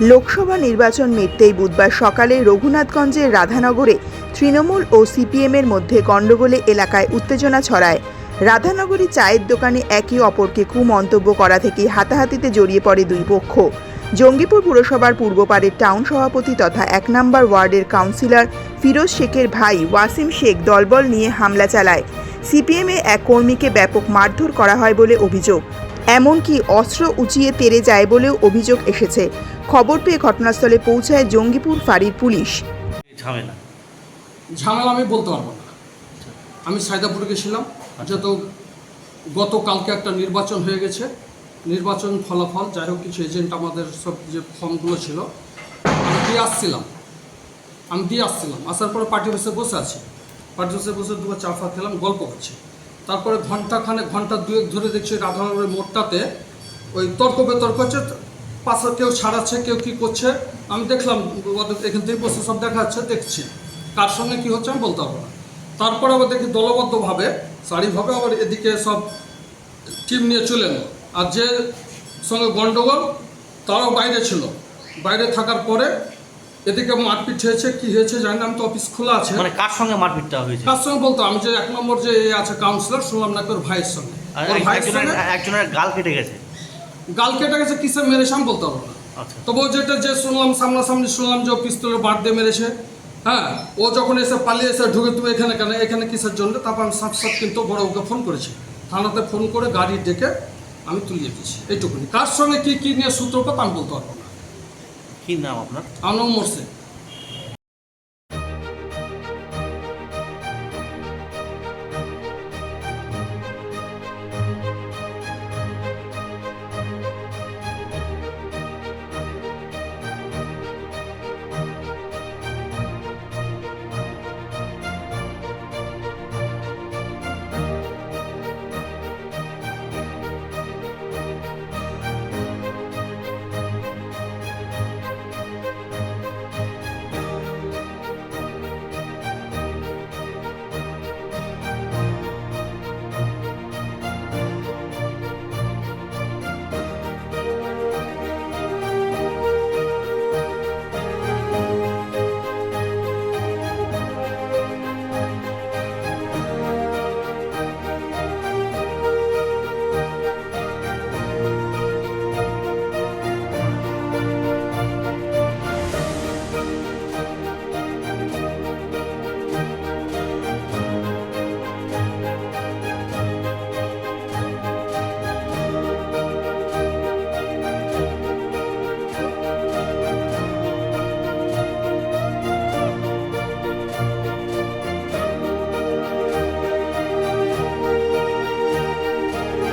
লোকসভা নির্বাচন মিটতেই বুধবার সকালে রঘুনাথগঞ্জের রাধানগরে তৃণমূল ও সিপিএমের মধ্যে গণ্ডগোলে এলাকায় উত্তেজনা ছড়ায়। রাধানগরী চায়ের দোকানে একে অপরকে কুমন্তব্য করা থেকে হাতাহাতিতে জড়িয়ে পড়ে দুই পক্ষ। জঙ্গিপুর পুরসভার পূর্বপাড়ের টাউন সভাপতি তথা এক নম্বর ওয়ার্ডের কাউন্সিলর ফিরোজ শেখের ভাই ওয়াসিম শেখ দলবল নিয়ে হামলা চালায়। সিপিএমে এক কর্মীকে ব্যাপক মারধর করা হয় বলে অভিযোগ। এমনকি অস্ত্র উঁচিয়ে তেড়ে যায় বলেও অভিযোগ এসেছে। খবর পেয়ে ঘটনাস্থলে পৌঁছায় জঙ্গিপুর ফাঁড়ির পুলিশ। ঝামেলা। ঝামেলা আমি বলতে পারব না। আমি সায়দাপুরে গেছিলাম। যেহেতু গতকালকে একটা নির্বাচন হয়ে গেছে। নির্বাচন ফলাফল যাই হোক কিছু এজেন্ট আমাদের সব যে ফর্মগুলো ছিল আমি দিয়ে আসছিলাম। আমি দিয়ে আসছিলাম। আসার পরে পার্টি অফিসে বসে আছি। পার্টি অফিসে বসে দুবার চা ফা খেলাম গল্প করছি। তারপরে ঘন্টাখানে ঘণ্টা দুয়েক ধরে দেখছি রাধানগরের মোড়টাতে ওই তর্ক বিতর্ক হচ্ছে, পাশে কেউ ছাড়াচ্ছে, কেউ কি করছে। আমি দেখলাম এখান থেকে বসে সব দেখা যাচ্ছে, দেখছি। কার সঙ্গে কি হচ্ছে আমি বলতে পারব না। তারপরে আবার দেখি দলবদ্ধভাবে, সারিভাবে আবার এদিকে সব টিম নিয়ে চলে এলো। আর যে সঙ্গে গণ্ডগোল তারাও বাইরে ছিল। বাইরে থাকার পরে এদিকে মারপিট হয়েছে কি হয়েছে জানি না আমি তো অফিস খোলা আছে। মানে কার সঙ্গে মারপিটটা হয়েছে? কার সঙ্গে বলতো? আমি যে এক নম্বর যে আছে কাউন্সিলর শুনলাম না ওর ভাইয়ের সঙ্গে। একজনের গাল কেটে গেছে। গাল কেটে গেছে কিসে মেরেছে আমি বলতে পারব না। আচ্ছা। তবু যেটা যে শুনলাম সামনাসামনি শুনলাম যে পিস্তলের বাদ দিয়ে মেরেছে। হ্যাঁ ও যখন এসে পালিয়ে এসে ঢুকে তুমি এখানে কেন? এখানে কিসের জন্য? তারপর আমি সাত সাত কিন্তু বড় ওকে ফোন করেছি। থানাতে ফোন করে গাড়ি ডেকে আমি তুলিয়ে দিয়েছি। এইটুকুনি। কার সঙ্গে কি কি নিয়ে সূত্রপাত আমি বলতে পারব না। কি নাম আপনার? আনম মোর্শে